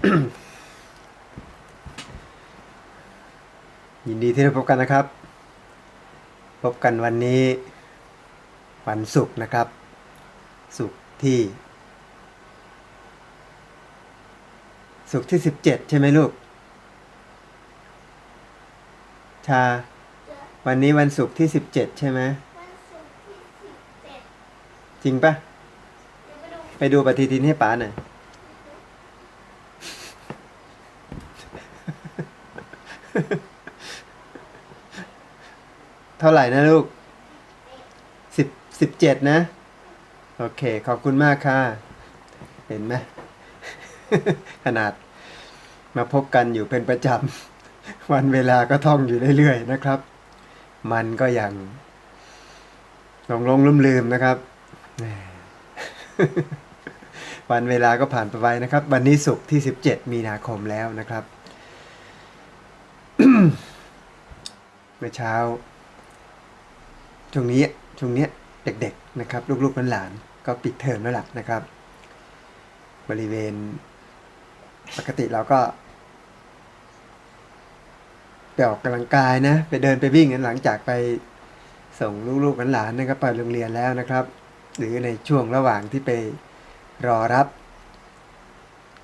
ยินดีที่ได้พบกันนะครับ พบกันวันนี้ วันศุกร์นะครับ ศุกร์ที่ ศุกร์ที่สิบเจ็ดใช่ไหมลูก ชา วันนี้วันศุกร์ที่สิบเจ็ดใช่ไหมวันศุกร์ที่สิบเจ็ดจริงปะเดี๋ยวไปดูไปดูปฏิทินให้ป๋าหน่อย เท่าไหร่นะลูกสิบสิบเจ็ดนะ โอเค ขอบคุณมากค่ะ เห็นไหม ขนาดมาพบกันอยู่เป็นประจำ วันเวลาก็ท่องอยู่เรื่อยๆนะครับ มันก็ยังหลงลงลืมลืมนะครับ วันเวลาก็ผ่านไปไวนะครับ วันนี้ศุกร์ที่ 17 มีนาคมแล้วนะครับ เมื่อเช้าช่วงนี้ช่วงนี้เด็กๆนะครับ ลูกๆหลานๆก็ปิดเทอมแล้วล่ะนะครับ บริเวณปกติเราก็ไปออกกำลังกายนะ ไปเดินไปวิ่งกันหลังจากไปส่งลูกๆหลานๆนะครับไปโรงเรียนแล้วนะครับ หรือในช่วงระหว่างที่ไปรอรับ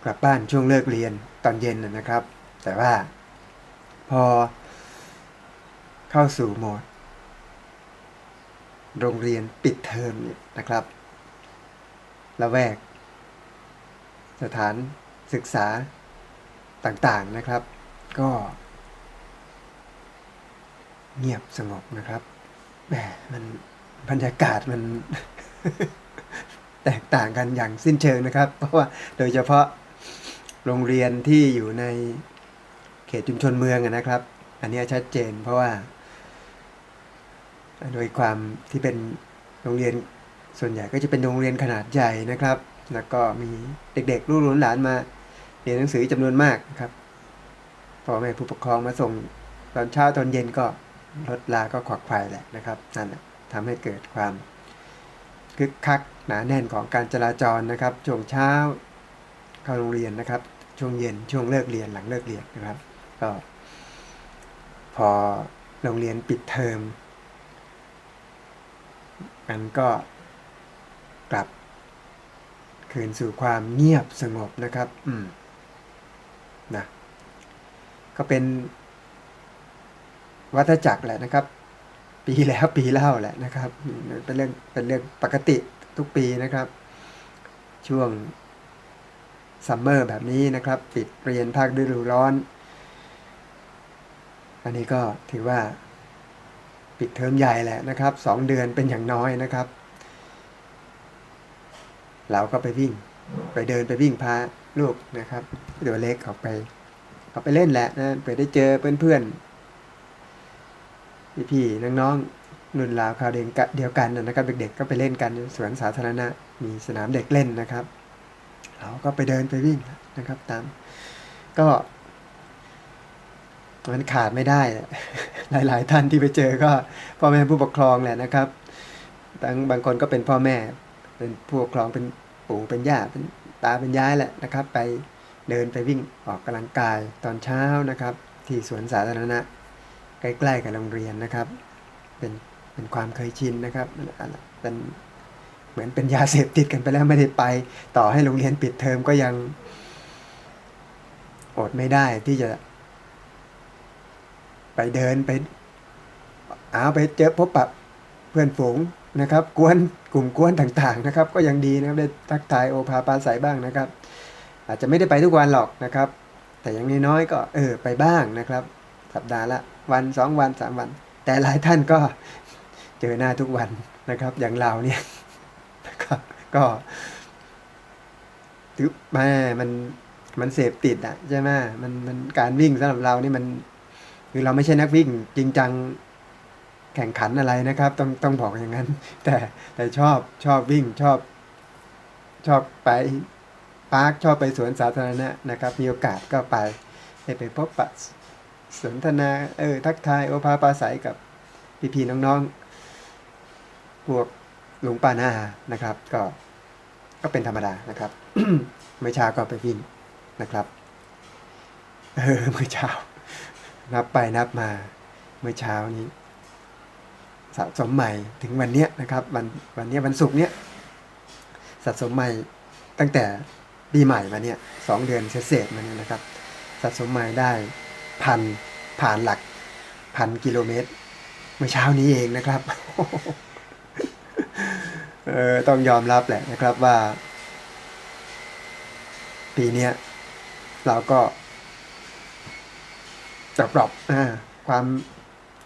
กลับบ้านช่วงเลิกเรียนตอนเย็นนะนะครับ แต่ว่าพอ เข้าสู่โหมด โรงเรียนปิดเทอมนี่นะครับละแวก สถานศึกษาต่างๆนะครับ ก็ เงียบสงบนะครับแหมมันบรรยากาศมัน แตกต่างกันอย่างสิ้นเชิงนะครับ เพราะว่าโดยเฉพาะโรงเรียนที่อยู่ในเขตชุมชนเมืองนะครับ อันนี้ชัดเจนเพราะว่า โดยความที่เป็นโรงเรียนส่วนใหญ่ก็จะเป็นโรงเรียนขนาดใหญ่นะครับ แล้วก็มีเด็กๆ ลูกหลานมาเรียนหนังสือจำนวนมากครับพ่อแม่ผู้ปกครองมาส่งตอนเช้าตอนเย็นก็รถลาก็ขวักไขว่แหละนะครับนั่นทำให้เกิดความคึกคักหนาแน่นของการจราจรนะครับ ช่วงเช้าเข้าโรงเรียนนะครับ ช่วงเย็นช่วงเลิกเรียนหลังเลิกเรียนนะครับ ก็ พอโรงเรียนปิดเทอม มันก็กลับ คืนสู่ความเงียบสงบนะครับ อืมนะก็เป็น วัฏจักรแหละนะครับ ปีแล้วปีเล่าแหละนะครับ เป็นเรื่องเป็นเรื่องปกติทุกปีนะครับ ช่วงซัมเมอร์แบบนี้นะครับ ปิดเรียนภาคฤดูร้อน อันนี้ก็ถือว่า ปิดเทอมใหญ่แหละนะครับสองเดือนเป็นอย่างน้อยนะครับ เราก็ไปวิ่ง ไปเดินไปวิ่งพาลูกนะครับตัวเล็กออกไปออกไปเล่นแหละนะเผื่อได้เจอเพื่อนๆพี่ๆน้องๆรุ่นราวคราวเดียวกันเดียวกันนะครับ เด็กๆก็ไปเล่นกันสวนสาธารณะมีสนามเด็กเล่นนะครับ เราก็ไปเดินไปวิ่งนะครับ ตาม ก็ มันขาดไม่ได้หละหลาย ๆ ท่านที่ไปเจอก็พ่อแม่ผู้ปกครองแหละนะครับบางบางคนก็เป็นพ่อแม่ เป็นผู้ปกครองเป็นปู่เป็นย่าเป็นตาเป็นยายแหละนะครับ ไปเดินไปวิ่งออกกำลังกายตอนเช้านะครับ ที่สวนสาธารณะใกล้ ๆ กับโรงเรียนนะครับ เป็นเป็นความเคยชินนะครับเป็นเหมือนเป็นยาเสพติดกันไปแล้วไม่ได้ไป ต่อให้โรงเรียนปิดเทอมก็ยังอดไม่ได้ที่จะ ไปเดินไปเอาไปเจอพบปะเพื่อนฝูงนะครับ กวนกลุ่มกวนต่างๆนะครับ ก็ยังดีนะครับได้ทักทายโอภาปาศัยบ้างนะครับ อาจจะไม่ได้ไปทุกวันหรอกนะครับ แต่อย่างน้อยๆก็เออไปบ้างนะครับ สัปดาห์ละวันสองวันสามวัน แต่หลายท่านก็เจอหน้าทุกวันนะครับ อย่างเราเนี่ยนะครับก็ถือแม่มันมันเสพติดอะใช่ไหมมันมันการวิ่งสำหรับเรานี่มัน คือเราไม่ใช่นักวิ่งจริงจังแข่งขันอะไรนะครับ ต้องต้องบอกอย่างนั้น แต่แต่ชอบชอบวิ่งชอบ ชอบไปปาร์คชอบไปสวนสาธารณะนะครับ มีโอกาสก็ไปได้ไปพบปะสนทนาเออทักทายโอภาปาศัยกับพี่ๆน้องๆพวกหลุงป้าหน้านะครับ ก็ก็เป็นธรรมดานะครับเมื่อเช้าก็ไปวิ่งนะครับ เออเมื่อเช้า นับไปนับมาเมื่อเช้านี้สะสมใหม่ถึงวันเนี้ยนะครับวันวันเนี้ยวันศุกร์เนี้ยสะสมใหม่ตั้งแต่ปีใหม่มาเนี่ยสองเดือนเศษๆมาเนี่ยนะครับสะสมใหม่ได้พันผ่านหลักพันกิโลเมตร เมื่อเช้านี้เองนะครับเออต้องยอมรับแหละนะครับว่า ปีเนี้ยเราก็ ดรอปดรอปความ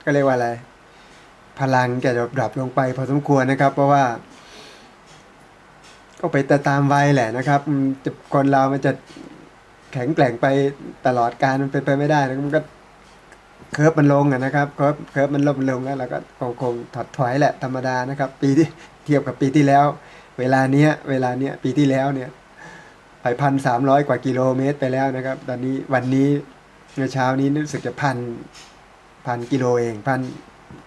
ก็เรียกว่าอะไร พลังแกดรอปดรอปลงไปพอสมควรนะครับ เพราะว่า ก็ไปแต่ตามวัยแหละนะครับจะคนเรามันจะแข็งแกร่งไปตลอดการมันเป็นไปไม่ได้นะมันก็เคิร์ฟมันลงอะนะครับเคิร์ฟเคิร์ฟมันลงลงแล้วเราก็คงคงถอดถอยแหละธรรมดานะครับ ปีที่เทียบกับปีที่แล้ว เวลาเนี้ย เวลาเนี้ยปีที่แล้วเนี่ยไปพันสามร้อยกว่ากิโลเมตรไปแล้วนะครับ ตอนนี้วันนี้ เมื่อเช้านี้รู้สึกจะพันพันกิโลเองพัน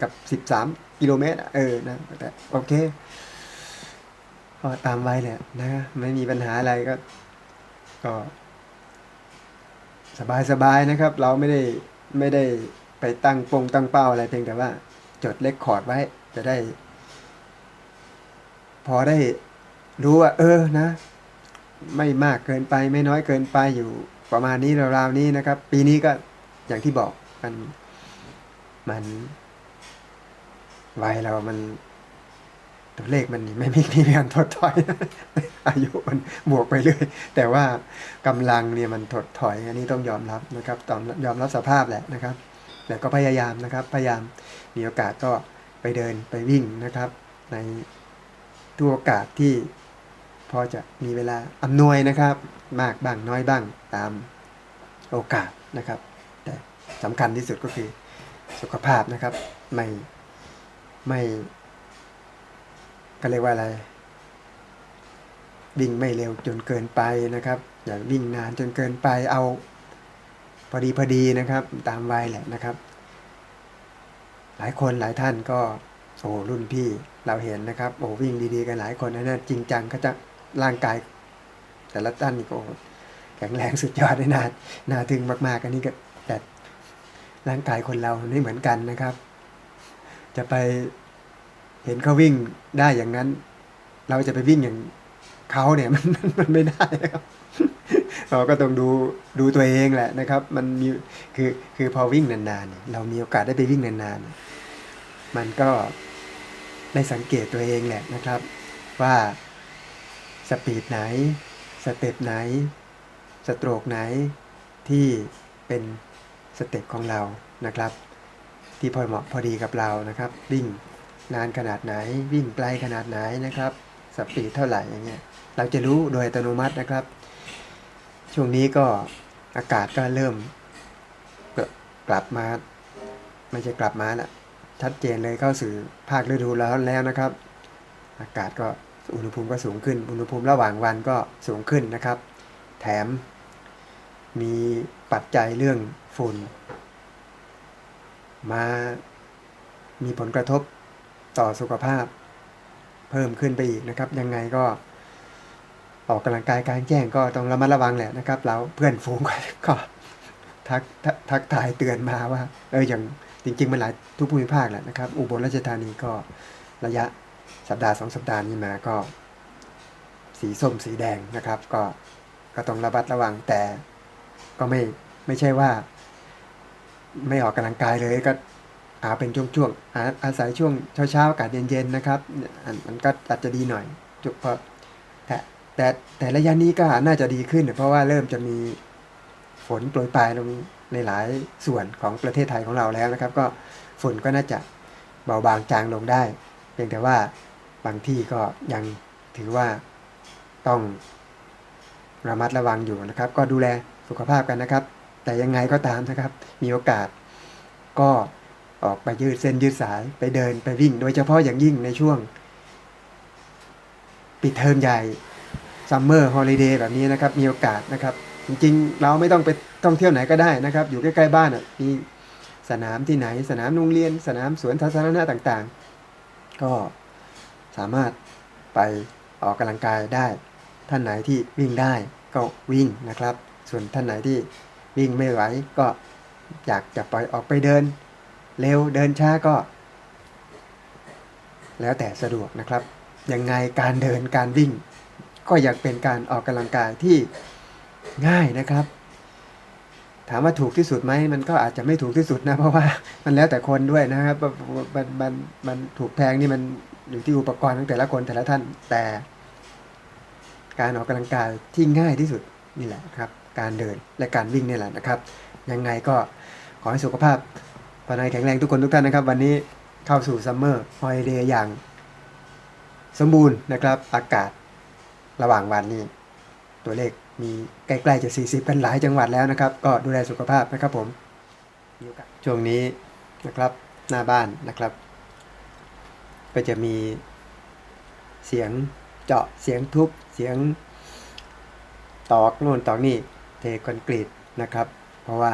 กับสิบสามกิโลเมตรเออนะแต่โอเคก็ตามไว้แหละนะไม่มีปัญหาอะไรก็ ก็ สบายสบายๆนะครับ เราไม่ได้ไม่ได้ไปตั้งปงตั้งเป้าอะไรเพียงแต่ว่า จดเลคคอร์ดไว้ จะได้ พอได้รู้ว่า เออนะ ไม่มากเกินไปไม่น้อยเกินไปอยู่ ประมาณนี้ราวๆนี้นะครับ ปีนี้ก็อย่างที่บอกมันมันวัยเรามันตัวเลขมันไม่มีมีการถดถอย อายุมันบวกไปเรื่อยแต่ว่ากำลังเนี่ยมันถดถอย อันนี้ต้องยอมรับนะครับต้องยอมรับสภาพแหละนะครับ แต่ก็พยายามนะครับ พยายามมีโอกาสก็ไปเดินไปวิ่งนะครับ ในทุกโอกาสที่ พอจะมีเวลาอำนวยนะครับ มากบ้างน้อยบ้างตามโอกาสนะครับ แต่สำคัญที่สุดก็คือสุขภาพนะครับไม่ไม่ก็เรียกว่าอะไร วิ่งไม่เร็วจนเกินไปนะครับ อย่าวิ่งนานจนเกินไปเอาพอดีพอดีนะครับ ตามวัยแหละนะครับ หลายคนหลายท่านก็โอ้รุ่นพี่เราเห็นนะครับโอ้วิ่งดีๆ กันหลายคนนะนี่ยจริงจังก็จะ ร่างกาย แต่ละท่านนี่ก็แข็งแรงสุดยอดเลยนะน่าทึ่งมาก ๆ อันนี้ก็แต่ร่างกายคนเราไม่เหมือนกันนะครับ จะไปเห็นเขาวิ่งได้อย่างนั้น เราจะไปวิ่งอย่างเขาเนี่ยมันมันไม่ได้นะครับเราก็ต้องดูดูตัวเองแหละนะครับ มันมีคือคือพอวิ่งนานๆเรามีโอกาสได้ไปวิ่งนานๆมันก็ได้สังเกตตัวเองแหละนะครับ ว่า สปีดไหน สเต็ปไหน สโตรกไหน ที่เป็นสเต็ปของเรานะครับ ที่พอเหมาะพอดีกับเรานะครับ วิ่งนานขนาดไหน วิ่งไกลขนาดไหนนะครับ สปีดเท่าไหร่อย่างเงี้ยเราจะรู้โดยอัตโนมัตินะครับ ช่วงนี้ก็อากาศก็เริ่มกลับมาไม่ใช่กลับมาละชัดเจนเลยเข้าสู่ภาคฤดูร้อนแล้วนะครับ อากาศก็ อุณหภูมิก็สูงขึ้น อุณหภูมิระหว่างวันก็สูงขึ้นนะครับ แถมมีปัจจัยเรื่องฝุ่น มามีผลกระทบต่อสุขภาพ เพิ่มขึ้นไปอีกนะครับ ยังไงก็ ออกกำลังกายกลารแจ้งก็ต้องระมัดระวังแหละนะครับ แล้วเพื่อนฝูงก็ก็ทักทักทักทายเตือนมาว่า เอออย่างจริง ๆ มันหลายทุกภูมิภาคแหละนะครับ อุบลราชธานีก็ระยะ สัปดาห์สองสัปดาห์นี้มาก็ สีส้มสีแดงนะครับ ก็ก็ต้องระมัดระวังแต่ก็ไม่ไม่ใช่ว่า ไม่ออกกำลังกายเลยก็อาเป็นช่วงๆอาอาศัยช่วงเช้าๆอากาศเย็นๆนะครับอันมันก็อาจจะดีหน่อยจุดเพราะแต่แต่แต่ระยะนี้ก็น่าจะดีขึ้น เพราะว่าเริ่มจะมีฝนโปรยปลายลงในหลายส่วนของประเทศไทยของเราแล้วนะครับ ก็ฝนก็น่าจะเบาบางจางลงได้ เพียงแต่ว่าบางที่ก็ยังถือว่าต้องระมัดระวังอยู่นะครับ ก็ดูแลสุขภาพกันนะครับ แต่ยังไงก็ตามนะครับ มีโอกาสก็ออกไปยืดเส้นยืดสายไปเดินไปวิ่ง โดยเฉพาะอย่างยิ่งในช่วง ปิดเทอมใหญ่ซัมเมอร์ฮอลิเดย์แบบนี้นะครับ มีโอกาสนะครับ จริงๆ เราไม่ต้องไปท่องเที่ยวไหนก็ได้นะครับ อยู่ใกล้ๆบ้านอะมีสนามที่ไหน สนามโรงเรียน สนามสวนสาธารณะต่างๆ ก็สามารถไปออกกำลังกายได้ ท่านไหนที่วิ่งได้ก็วิ่งนะครับ ส่วนท่านไหนที่วิ่งไม่ไหวก็อยากจะไปอออกไปเดิน เร็วเดินช้าก็ แล้วแต่สะดวกนะครับ ยังไงการเดินการวิ่ง ก็ยังเป็นการออกกำลังกายที่ง่ายนะครับ ถามว่าถูกที่สุดไหมมันก็อาจจะไม่ถูกที่สุดนะเพราะว่ามันแล้วแต่คนด้วยนะครับมันมันมันถูกแพงนี่มันอยู่ที่อุปกรณ์ของแต่ละคนแต่ละท่าน แต่การออกกำลังกายที่ง่ายที่สุดนี่แหละครับ การเดินและการวิ่งนี่แหละนะครับ ยังไงก็ขอให้สุขภาพปลอดภัยแข็งแรงทุกคนทุกท่านนะครับ วันนี้เข้าสู่ซัมเมอร์ฮอลิเดย์อย่าง สมบูรณ์นะครับ อากาศระหว่างวันนี้ ตัวเลขมีใกล้ๆจะ 40 กันหลายจังหวัดแล้วนะครับ ก็ดูแลสุขภาพนะครับผมช่วงนี้นะครับหน้าบ้านนะครับ ก็จะมีเสียงเจาะเสียงทุบเสียงตอกโน่นตอกนี่เทคอนกรีตนะครับ เพราะว่า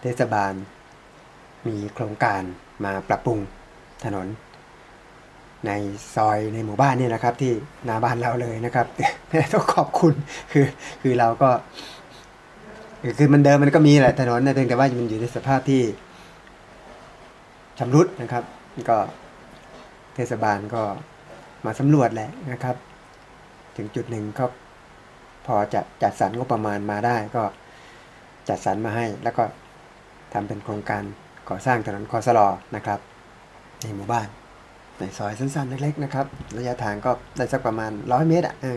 เทศบาลมีโครงการมาปรับปรุงถนน ในซอยในหมู่บ้านเนี่ยนะครับ ที่หน้าบ้านเราเลยนะครับต้องขอบคุณคือคือเราก็ คือมันเดิมมันก็มีแหละถนนนะเพียงแต่ว่ามันอยู่ในสภาพที่ชำรุดนะครับ ก็เทศบาลก็มาสำรวจแหละนะครับ ถึงจุดหนึ่งก็พอจะจัดสรรงบประมาณมาได้ก็จัดสรรมาให้ แล้วก็ทำเป็นโครงการก่อสร้างถนนคอสลอนะครับ ในหมู่บ้าน ในซอยสั้นๆเล็กๆนะครับ ระยะทางก็ได้สักประมาณร้อยเมตรอะเออ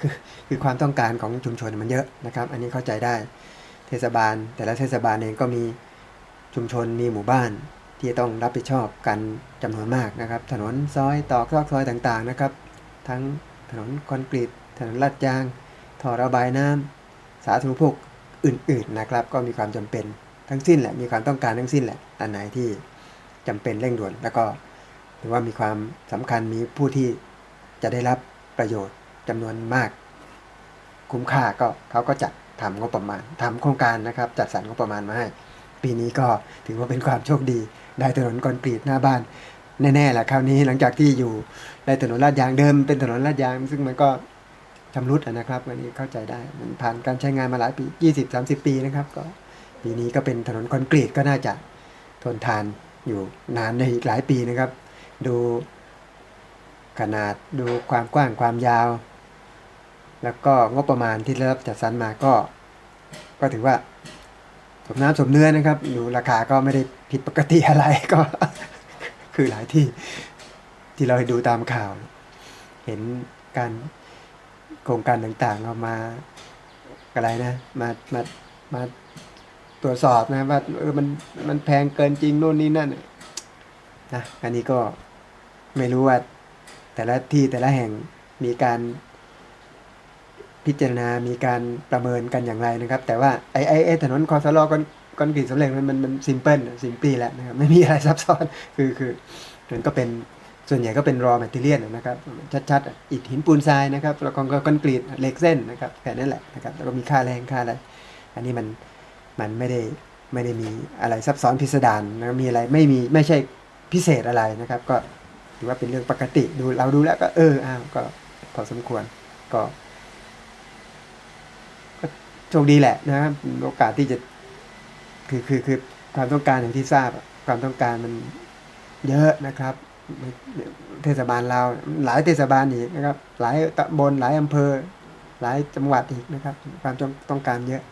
คือคือความต้องการของชุมชนมันเยอะนะครับ อันนี้เข้าใจได้ เทศบาล แต่ละเทศบาลเองก็มีชุมชนมีหมู่บ้านที่ต้องรับผิดชอบกันจำนวนมากนะครับ ถนนซอยตอกซอกซอยต่างๆนะครับ ทั้งถนนคอนกรีตถนนลาดยางท่อระบายน้ำสาธารณูปโภคอื่น ๆนะครับ ก็มีความจำเป็นทั้งสิ้นแหละมีความต้องการทั้งสิ้นแหละอันไหนที่จำเป็นเร่งด่วนแล้วก็ หรือว่ามีความสำคัญมีผู้ที่จะได้รับประโยชน์จำนวนมาก คุ้มค่าก็เขาก็จัดทำงบประมาณทำโครงการนะครับ จัดสรรงบประมาณมาให้ ปีนี้ก็ถือว่าเป็นความโชคดี ได้ถนนคอนกรีตหน้าบ้าน แน่ๆแหละคราวนี้หลังจากที่อยู่ในถนนลาดยางเดิม เป็นถนนลาดยาง ซึ่งมันก็ชำรุดนะครับวันนี้เข้าใจได้มันผ่านการใช้งานมาหลายปี 20-30 ปีนะครับก็ปีนี้ก็เป็นถนนคอนกรีตก็น่าจะทนทานอยู่นานในอีกหลายปีนะครับ ดูขนาดดูความกว้างความยาว แล้วก็งบประมาณที่ได้รับจัดสรรมาก็ ก็ถือว่า สมน้ำสมเนื้อนะครับดูราคาก็ไม่ได้ผิดปกติอะไรก็ คือหลายที่ที่เราดูตามข่าว เห็นการโครงการต่างๆเอามาอะไรนะมามามาตรวจสอบนะว่าเออมันมันแพงเกินจริงโน่นนี่นั่นนะอันนี้ก็ ไม่รู้ว่า แต่ละที่แต่ละแห่งมีการพิจารณา มีการประเมินกันอย่างไรนะครับ แต่ว่าไอ้ไอ้ไอ้ถนนคอสลอคอนคอนกรีตสำเร็จมันมันมันซิมเพิลซิมปีแหละนะครับ ไม่มีอะไรซับซ้อน คือคือมันก็เป็นส่วนใหญ่ก็เป็นรอแมทเทียลนะครับ ชัดๆอิฐหินปูนทรายนะครับแล้วก็คอนกรีตเหล็กเส้นนะครับแค่นั้นแหละนะครับ แล้วก็มีค่าแรงค่าอะไร อันนี้มันมันไม่ได้ไม่ได้มีอะไรซับซ้อนพิสดารนะมีอะไรไม่มีไม่ใช่พิเศษอะไรนะครับ ก็ ถือว่าเป็นเรื่องปกติดูเราดูแล้วก็เอออ้าวก็พอสมควรก็ก็โชคดีแหละนะครับโอกาสที่จะคือคือคือความต้องการอย่างที่ทราบความต้องการมันเยอะนะครับ เทศบาลเราหลายเทศบาลอีกนะครับ หลายตำบลหลายอำเภอ หลายจังหวัดอีกนะครับ ความต้องต้องการเยอะ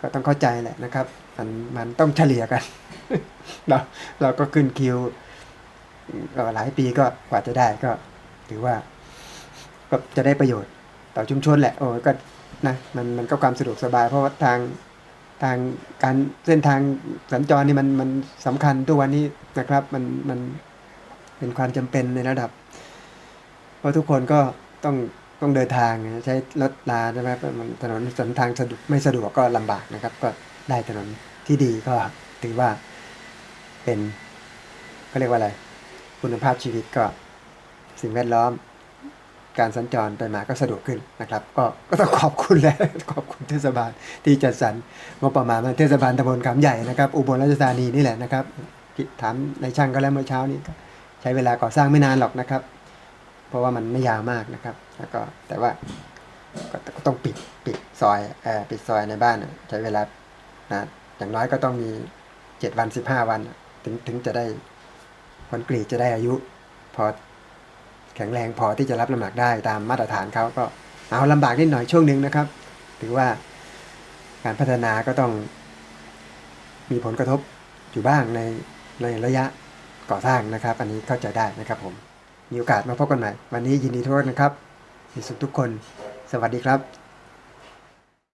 ก็ต้องเข้าใจแหละนะครับ มันมันต้องเฉลี่ยกัน เราเราก็ขึ้นคิว ก็หลายปีก็กว่าจะได้ก็ถือว่า ก็จะได้ประโยชน์ต่อชุมชนแหละ โอ้ก็นะมันมันก็ความสะดวกสบาย เพราะว่าทางทางการเส้นทางสัญจรนี่มันมันสำคัญทุกวันนี้นะครับ มันมันเป็นความจำเป็นในระดับ เพราะทุกคนก็ต้องต้องเดินทางใช้รถลาใช่ไหมมันถนนสนทางสะดวกไม่สะดวกก็ลำบากนะครับ ก็ได้ถนนที่ดีก็ถือว่าเป็นเขาเรียกว่าอะไร คุณภาพชีวิตก็สิ่งแวดล้อม การสัญจรไปมาก็สะดวกขึ้นนะครับ ก็ก็ต้องขอบคุณแหละขอบคุณเทศบาลที่จัดสรรงบประมาณมาเทศบาลตำบลขามใหญ่นะครับ อุบลราชธานีนี่แหละนะครับถามในช่างก็แล้วเมื่อเช้านี้ใช้เวลาก่อสร้างไม่นานหรอกนะครับ เพราะว่ามันไม่ยาวมากนะครับ แล้วก็แต่ว่าก็ต้องปิดปิดซอยเอ่อปิดซอยในบ้านใช้เวลานะอย่างน้อยก็ต้องมีเจ็ดวันสิบห้าวัน ถึงถึงจะได้ คอนกรีตจะได้อายุ พอแข็งแรงพอที่จะรับน้ำหนักได้ตามมาตรฐานเขาก็เอาลำบากนิดหน่อยช่วงหนึ่งนะครับ ถือว่าการพัฒนาก็ต้องมีผลกระทบอยู่บ้างในในระยะก่อสร้างนะครับ อันนี้เข้าใจได้นะครับผม มีโอกาสมาพบกันใหม่ วันนี้ยินดีทุกคนนะครับมีสุขทุกคน สวัสดีครับ